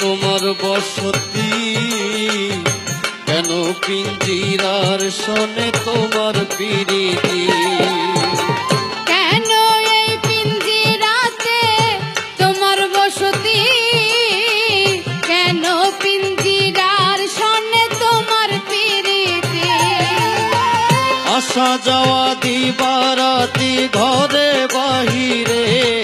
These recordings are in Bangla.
তোমার বসতি। কেন পিঞ্জিরার সনে তোমার পিরিতি? কেন এই পিঞ্জিরাতে তোমার বসতি? কেন পিঞ্জিরার সনে তোমার পিরিতি? আসা যাওয়া দিবারাতি ঘরে বাহিরে।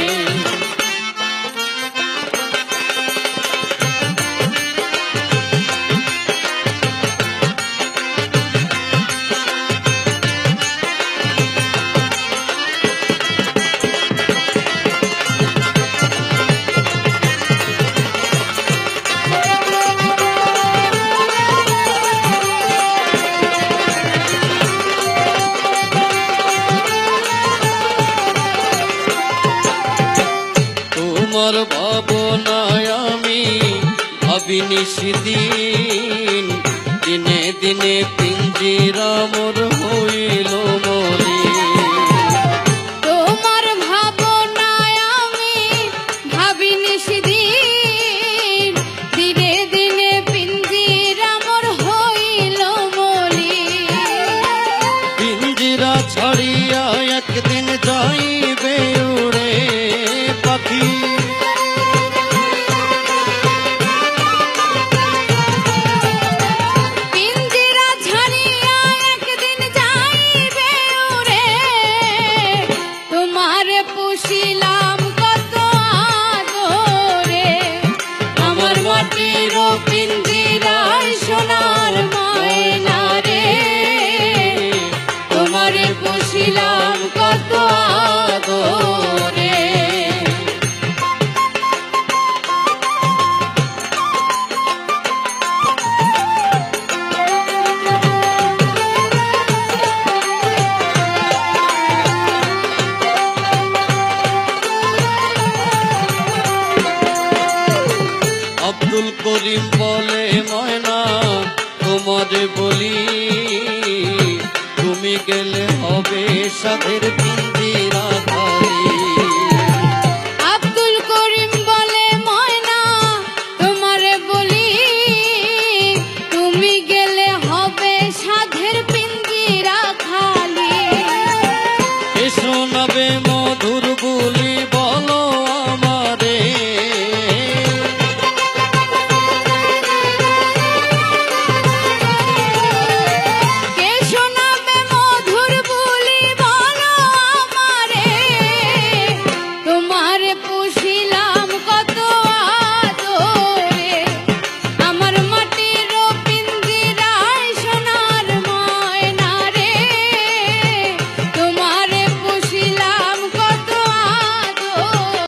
তোমার ভাবনায় আমি ভাবিনি সেদিন দিনে দিনে পিঞ্জিরা মোর হইল। আব্দুল করিম বলে ময়না তোমারে বলি তুমি গেলে হবে সাধের পিঞ্জিরা